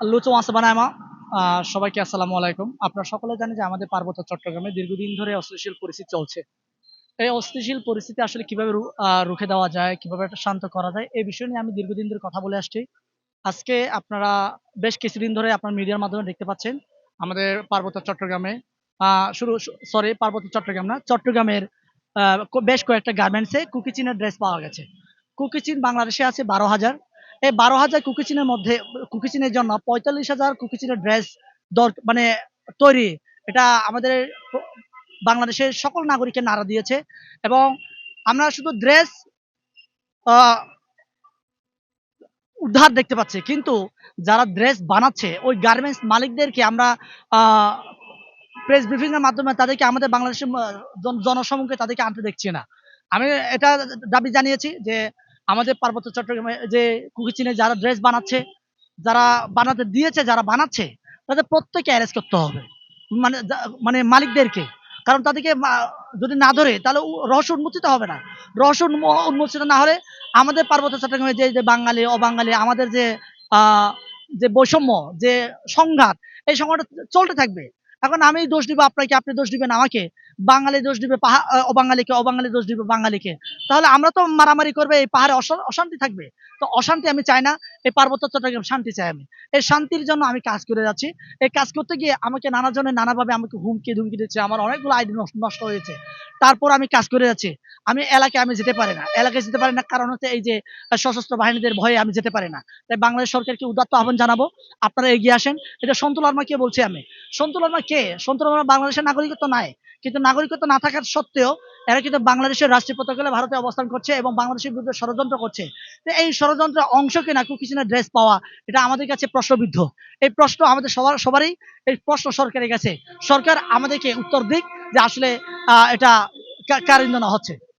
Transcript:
লুচু মাসবানায়মা সবাইকে আসসালামু আলাইকুম। আপনারা সকলে জানেন যে আমাদের পার্বত্য চট্টগ্রামে দীর্ঘদিন ধরে অস্থিতিশীল পরিস্থিতি চলছে। এই অস্থিতিশীল পরিস্থিতি আসলে কীভাবে রুখে দেওয়া যায়, কীভাবে একটা শান্ত করা যায়, এই বিষয় নিয়ে আমি দীর্ঘদিন ধরে কথা বলে আসছি। আজকে আপনারা বেশ কিছুদিন ধরে আপনার মিডিয়ার মাধ্যমে দেখতে পাচ্ছেন আমাদের পার্বত্য চট্টগ্রামে শুরু সরি পার্বত্য চট্টগ্রাম না, চট্টগ্রামের বেশ কয়েকটা গার্মেন্টসে কুকিচিনের ড্রেস পাওয়া গেছে। কুকিচিন বাংলাদেশে আছে বারো হাজার। এই বারো হাজার কুকিচিনের মধ্যে, কুকিচিনের জন্য পঁয়তাল্লিশ হাজার কুকিচিনের ড্রেস দর মানে তৈরি। এটা আমাদের বাংলাদেশের সকল নাগরিককে নাড়া দিয়েছে এবং আমরা শুধু ড্রেস উদ্ধার দেখতে পাচ্ছি। কিন্তু যারা ড্রেস বানাচ্ছে, ওই গার্মেন্টস মালিকদেরকে আমরা প্রেস ব্রিফিং এর মাধ্যমে তাদেরকে আমাদের বাংলাদেশের জনসমুখে তাদেরকে আনতে দেখছি না। আমি এটা দাবি জানিয়েছি যে আমাদের পার্বত্য চট্টগ্রামে যে কুকিচিনে যারা ড্রেস বানাচ্ছে, যারা বানাতে দিয়েছে, যারা বানাচ্ছে, তাদের প্রত্যেকে অ্যারেস্ট করতে হবে। মানে মানে মালিকদেরকে। কারণ তাদেরকে যদি না ধরে, তাহলে রহস্য উন্মোচিত হবে না। রহস্য উন্ম- উন্মোচিত না হলে আমাদের পার্বত্য চট্টগ্রামে যে যে বাঙালি, অবাঙালি, আমাদের যে যে বৈষম্য, যে সংঘাত, এই সংঘাত চলতে থাকবে। এখন আমি দোষ দিব আপনাকে, আপনি দোষ দিবেন আমাকে। বাঙালি দোষ দিবে অবাঙালিকে, অবাঙালি দোষ দিবে বাঙালিকে। তাহলে আমরা তো মারামারি করবে, এই পাহাড়ে অশান্তি থাকবে। তো অশান্তি আমি চাই না, এই পার্বত্য চট্টগ্রাম শান্তি চাই আমি। এই শান্তির জন্য আমি কাজ করে যাচ্ছি। এই কাজ করতে গিয়ে আমাকে নানা জনের নানাভাবে আমাকে হুমকি ধুমকি দিচ্ছে, আমার অনেকগুলো আইডি নষ্ট হয়েছে। তারপর আমি কাজ করে যাচ্ছি। আমি এলাকায় আমি যেতে পারি না। এলাকায় যেতে পারি না কারণ হচ্ছে এই যে সশস্ত্র বাহিনীদের ভয়ে আমি যেতে পারি না। তাই বাংলাদেশ সরকারকে উদাত্ত আহ্বান জানাব, আপনারা এগিয়ে আসেন। এটা সন্তুল আর্মাকে বলছি আমি। সন্তুল আর্মা কে? সন্তুল আর্মা বাংলাদেশের নাগরিকত্ব নাই। কিন্তু নাগরিকত্ব না থাকার সত্ত্বেও এরা কিন্তু বাংলাদেশের রাষ্ট্রীয় পতাকা ভারতে অবস্থান করছে এবং বাংলাদেশের বিরুদ্ধে ষড়যন্ত্র করছে। তো এই ষড়যন্ত্রের অংশ কিনা কুকিচিনের ড্রেস পাওয়া, এটা আমাদের কাছে প্রশ্নবিদ্ধ। এই প্রশ্ন আমাদের সবার, সবারই এই প্রশ্ন সরকারের কাছে। সরকার আমাদেরকে উত্তর দিক যে আসলে এটা কারিন্দনা হচ্ছে।